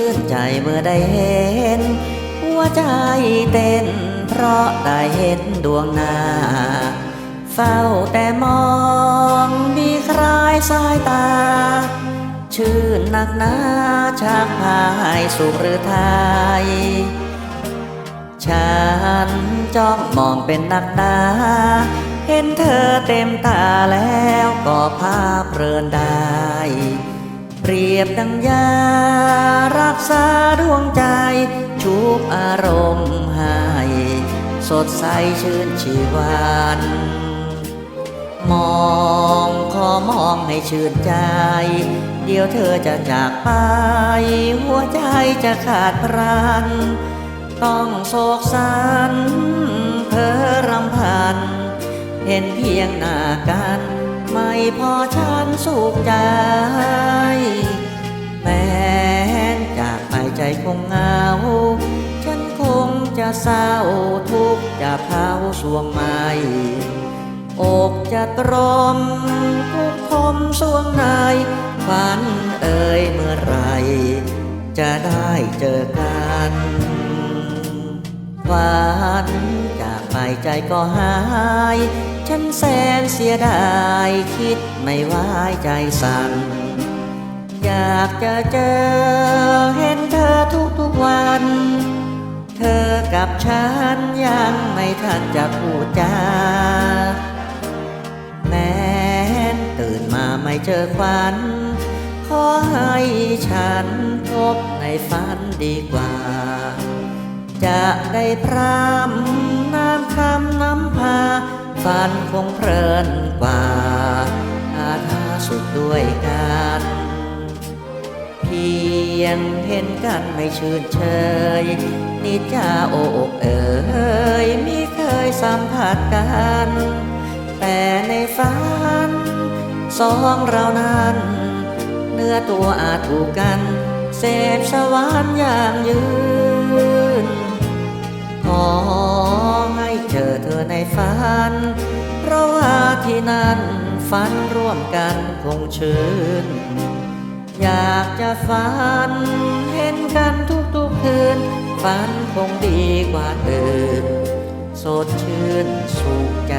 ื่นใจเมื่อได้เห็น หัวใจเต้น เพราะได้เห็นดวงหน้า เฝ้าแต่มองมีใครสายตา ชื่นหนักหนาชักพายสุขหรือไทยฉันจ้องมองเป็นนักหนาเห็นเธอเต็มตาแล้วก็ภาพเรินได้ เปรียบดังยารักษาดวงใจ ชุบอารมณ์ให้ สดใสชื่นชีวัน มองขอมองให้ชื่นใจ เดี๋ยวเธอจะจากไป หัวใจจะขาดพรัน ต้องโศกสันเธอรำพัน เห็นเพียงหน้า พอฉันสุขใจ แม้จากไปใจคงเหงา ฉันคงจะเศร้าทุกข์จะเผาสวงไม้อกจะตรมทุกทมสวงในฝันเอ่ยเมื่อไหรจะได้เจอกันฝันจากไปใจก็หาย ฉันแสนเสียดายคิดไม่ไว้ใจสั่น อยากจะเจอเห็นเธอทุกทุกๆวัน เธอกับฉันยังไม่ทันจะพูดจาแม้นตื่นมาไม่เจอฝันขอให้ฉันพบในฝันดีกว่า จะได้พรำน้ำคำน้ำพ ฝันคงเพลินกว่า อาทาสุดด้วยกัน เพียงเห็นกันไม่ชื่นเชยนิจาโอกเอ๋ยไม่เคยสัมผัสกัน แต่ในฝัน สองเรานั้น เนื้อตัวอาจถูกกันเสพสวรรค์อย่างยืนขอ ที่นั่นฝันร่วมกันคงชื่นอยากจะฝัน เห็นกันทุกๆคืน ฝันคงดีกว่าตื่นสดชื่นสุขใจ